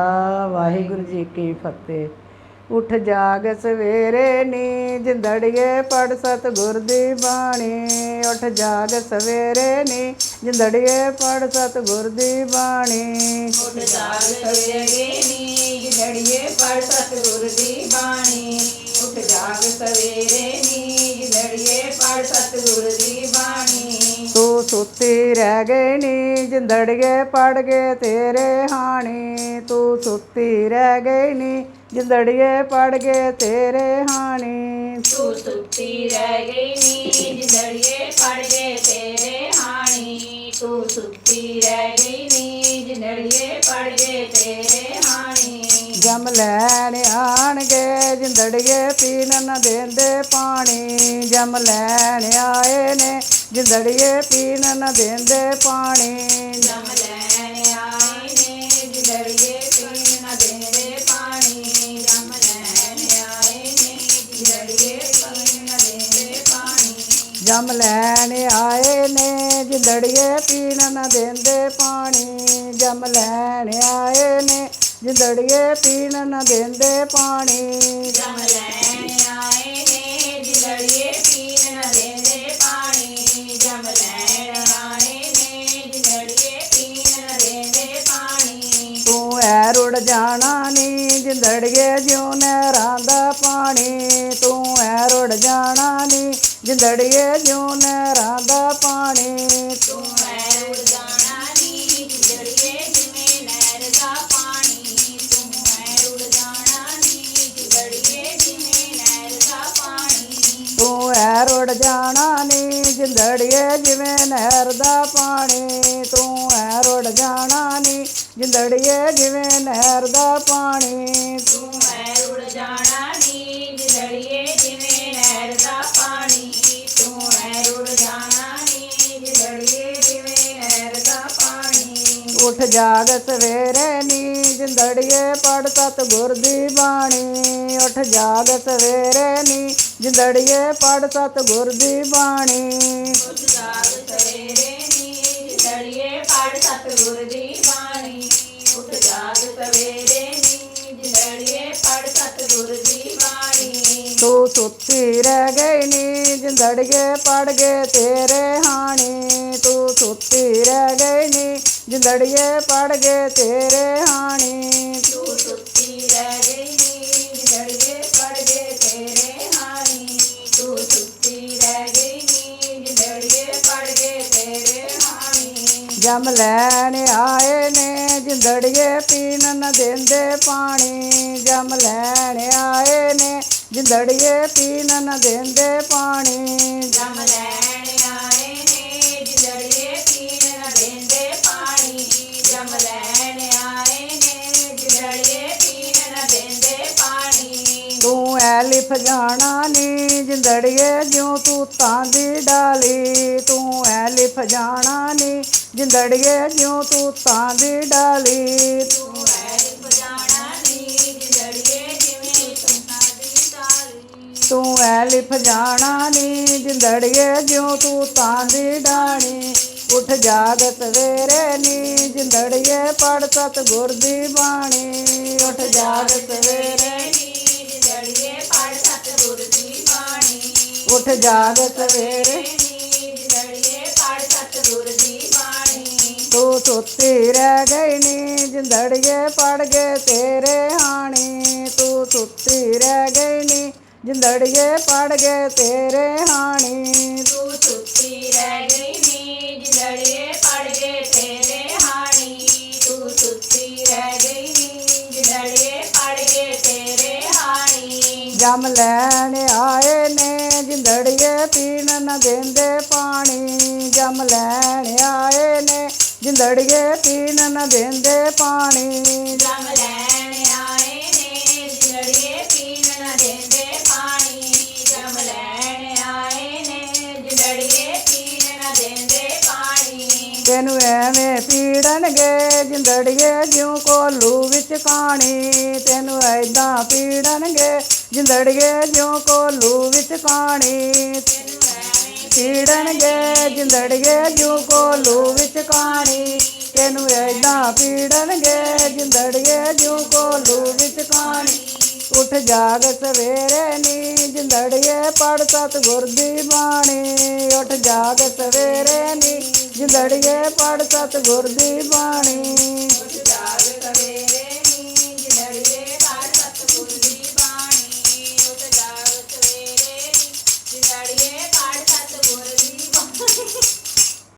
ਆ ਵਾਹਿਗੁਰੂ ਜੀ ਕੀ ਫਤਿਹ। ਉਠ ਜਾਗ ਸਵੇਰੇ ਨੀ ਜਿੰਦੜੀਏ ਪੜ ਸਤਿਗੁਰ ਦੀ ਬਾਣੀ। ਉਠ ਜਾਗ ਸਵੇਰੇ ਨੀ ਜਿੰਦੜੀਏ ਪੜ ਸਤਿਗੁਰ ਦੀ ਬਾਣੀ। ਉੱਠ ਜਾਗ ਸਵੇਰੇ ਨੀ ਜੜੀਏ ਪੜ ਸਤਿਗੁਰ ਦੀ ਬਾਣੀ। ਉੱਠ ਜਾਗ ਸਵੇਰੇ ਸੁੱਤੀ ਰਹਿ ਗਈ ਨੀ ਜਿੰਦੜੀਏ ਪੜ ਗਏ ਤੇਰੇ ਹਾਣੀ। ਤੂੰ ਸੁੱਤੀ ਰਹਿ ਗਈ ਨੀ ਜਿੰਦੜੀਏ ਪੜ ਗਏ ਤੇਰੇ ਹਾਣੀ। ਤੂੰ ਸੁੱਤੀ ਰਹਿ ਗਈ ਨੀ ਜੜੀਏ ਪੜ ਗਏ ਤੇਰੇ ਹਾਣੀ। ਤੂੰ ਸੁੱਤੀ ਰਹਿ ਗਈ ਨੀ ਪੜ ਗਏ ਤੇਰੇ ਹਾਣੀ। ਜਮ ਲੈਣ ਆਣਗੇ ਜਿੰਦੜੀਏ ਪੀਣ ਨ ਦੇਂਦੇ ਪਾਣੀ। ਜਮ ਲੈਣ ਆਏ ਨੇ ਜਿੰਦੜੀਏ ਪੀਣ ਨ ਦੇਂਦੇ ਪਾਣੀ। ਜਮ ਲੈਣ ਆਏ ਨੇ ਜੜੀਏ ਪੀਣ ਨਾ ਦੇਵੇ ਪਾਣੀ ਜਮ ਲੈਣ ਆਏ ਨੇ ਜੜੀਏ ਪੀਣ ਨਾ ਦੇਵੇ ਪਾਣੀ ਜਮ ਲੈਣ ਆਏ ਨੇ ਜਿੰਦੜੀਏ ਪੀਣ ਨ ਦੇਂਦੇ ਪਾਣੀ। ਜਮ ਲੈਣ ਆਏ ਨੇ, ਜਿੰਦੜੀਏ ਪੀਣ ਨ ਦੇਂਦੇ ਪਾਣੀ। ਜਮ ਲੈਣ ਰੁੜ ਜਾਣਾ ਨੀ, ਜਿੰਦੜੀਏ ਜਿਉ ਨਹਿਰਾਂ ਦਾ ਪਾਣੀ, ਤੂੰ ਐ ਰੁੜ ਜਾਣਾ ਨੀ, ਜਿੰਦੜੀਏ ਜਿਉ ਨਹਿਰਾਂ ਦਾ ਪਾਣੀ, ਤੂੰ ਹੈ ਉੜ ਜਾਣਾ ਨੀ ਜੜੀਏ ਜਿਵੇਂ ਨਹਿਰ ਦਾ ਪਾਣੀ, ਤੂੰ ਹੈ ਉੜ ਜਾਣਾ ਨੀ ਜੜੀਏ ਜਿਵੇਂ ਨਹਿਰ ਦਾ ਪਾਣੀ। ਤੂੰ ਐ ਰੁੜ ਜਾਣਾ ਨੀ, ਜਿੰਦੜੀਏ ਜਿਵੇਂ ਨਹਿਰ ਦਾ ਪਾਣੀ, ਤੂੰ ਐ ਰੁੜ ਜਾਣਾ ਨੀ ਜਿੰਦੜੀਏ ਜਿਵੇਂ ਨਹਿਰ ਦਾ ਪਾਣੀ। ਤੂੰ ਹੈ ਉੜ ਜਾਣਾ ਨੀ ਜੜੀਏ ਜਿਵੇਂ ਨਹਿਰ ਦਾ ਪਾਣੀ। ਤੂੰ ਹੈ ਉੜ ਜਾਣਾ ਨੀ ਜੜੀਏ ਜਿਵੇਂ ਨਹਿਰ ਦਾ ਪਾਣੀ। ਉਠ ਜਾਗ ਸਵੇਰੇ ਨੀ ਜਿੰਦੜੀਏ ਪੜ ਸਤਿਗੁਰ ਦੀ ਬਾਣੀ। ਉਠ ਜਾਗ ਸਵੇਰੇ ਨੀ ਜਿੰਦੜੀਏ ਪੜ ਸਤਿਗੁਰ ਦੀ ਬਾਣੀ। ਉੱਠ ਜਾਗ ਸਵੇਰੇ ਨੀ ਪੜ ਸਤਿਗੁਰ ਦੀ ਬਾਣੀ ਉੱਠ ਜਾਗ ਸਵੇਰੇ ਨੀ ਜੜੀਏ ਪੜ ਸਤਿਗੁਰ ਦੀ ਬਾਣੀ। ਤੂੰ ਸੁੱਤੀ ਰਹਿ ਗਈ ਨੀ ਜਿੰਦੜੀਏ ਪੜ ਗਏ ਤੇਰੇ ਹਾਣੀ। ਤੂੰ ਸੁੱਤੀ ਰਹਿ ਗਈ ਨੀ ਜਿੰਦੜੀਏ ਪੜ ਗਏ ਤੇਰੇ ਹਾਣੀ। ਤੂੰ ਜਮ ਲੈਣ ਆਏ ਨੇ, ਜਿੰਦੜੀਏ ਪੀਣ ਨ ਦੇਂਦੇ ਪਾਣੀ। ਜਮ ਲੈਣ ਆਏ ਨੇ, ਜਿੰਦੜੀਏ ਪੀਣ ਨ ਦੇਂਦੇ ਪਾਣੀ। ਜਮ ਲੈਣ ਆਏ ਨੇ ਜੜੀਏ ਪੀਣ ਨਾ ਦੇਂਦੇ ਪਾਣੀ। ਜਮ ਲੈਣ ਆਏ ਨੇ ਜੜੀਏ ਪੀਣ ਨਾ ਦੇਂਦੇ ਪਾਣੀ। ਤੂੰ ਐ ਲਿਫ ਜਾਣਾ ਨੀ, ਜਿੰਦੜੀਏ ਜਿਉ ਤੂੰ ਤਾਂ ਦੀ ਡਾਲੀ। ਤੂੰ ਐ ਜਾਣਾ ਨੀ ਜਿੰਦੜੀਏ ਜਿਉ ਤੂੰ ਤਾਂ ਦੀ ਡਾਲੀ। ਤੂੰ ਤੂੰ ਐ ਲਿਫ ਜਾਣਾ ਨੀ ਜਿੰਦੜੀਏ ਜਿਉ ਤੂੰ ਤਾਂ ਦੀ ਡਾਣੀ। ਉਠ ਜਾਗ ਸਵੇਰੇ ਨੀ ਜਿੰਦੜੀਏ ਪੜ ਸਤਿਗੁਰ ਦੀ ਬਾਣੀ। ਉਠ ਜਾਗ ਸਵੇਰੇ ਨੀ ਜੜੀਏ ਪੜ ਸਤਿਗੁਰ ਦੀ ਬਾਣੀ। ਉਠ ਜਾਗ ਸਵੇਰੇ ਨੀ ਸੁੱਤੀ ਰਹਿ ਗਈ ਨੀ ਜਿੰਦੜੀਏ ਪੜ ਗਏ ਤੇਰੇ ਹਾਣੀ। ਤੂੰ ਸੁੱਤੀ ਰਹਿ ਗਈ ਨੀ ਜਿੰਦੜੀਏ ਪੜ ਗਏ ਤੇਰੇ ਹਾਣੀ। ਤੂੰ ਸੁੱਤੀ ਰਹਿ ਗਈ ਨੀ ਪੜ ਗਏ ਤੇਰੇ ਹਾਣੀ। ਤੂੰ ਸੁੱਤੀ ਰਹਿ ਗਈ ਨੀ ਜੜੀਏ ਪੜ ਗਏ ਤੇਰੇ ਹਾਣੀ। ਜਮ ਲੈਣ ਆਏ ਨੇ ਜਿੰਦੜੀਏ ਪੀਣ ਨ ਦੇਂਦੇ ਪਾਣੀ। ਜਮ ਲੈਣ ਆਏ ਨੇ ਜਿੰਦੜੀਏ ਪੀਣ ਨ ਦੇਂਦੇ ਪਾਣੀ। ਜਮ ਲੈਣ ਆਏ ਨੇ ਜੜੀਏ ਪੀਣ ਨਾ ਦੇਂਦੇ ਪਾਣੀ। ਜਮ ਲੈਣ ਆਏ ਨੇ ਜੜੀਏ ਪੀਣ ਨਾ ਦੇਂਦੇ ਪਾਣੀ। ਤੈਨੂੰ ਐਵੇਂ ਪੀੜਨਗੇ ਜਿੰਦੜੀਏ ਜਿਉ ਕੋਲੂ ਵਿੱਚ ਕਾਣੀ। ਤੈਨੂੰ ਐਦਾਂ ਪੀੜਨਗੇ ਜਿੰਦੜੀਏ ਜਿਉ ਕੋਲੂ ਵਿੱਚ ਐਵੇਂ ਪੀੜਨਗੇ, ਜਿੰਦੜੀਏ ਜੂ ਕੋਲੂ ਵਿੱਚ ਕਾਣੀ। ਤੈਨੂੰ ਐਦਾਂ ਪੀੜਨਗੇ, ਜਿੰਦੜੀਏ ਜੂ ਕੋਲੂ ਵਿੱਚ ਕਾਣੀ। ਉੱਠ ਜਾਗ ਸਵੇਰੇ ਨੀ, ਜਿੰਦੜੀਏ ਪੜ ਸਤਿਗੁਰ ਦੀ ਬਾਣੀ। ਉੱਠ ਜਾਗ ਸਵੇਰੇ ਨੀ, ਜਿੰਦੜੀਏ ਪੜ ਸਤਿਗੁਰ ਦੀ ਬਾਣੀ।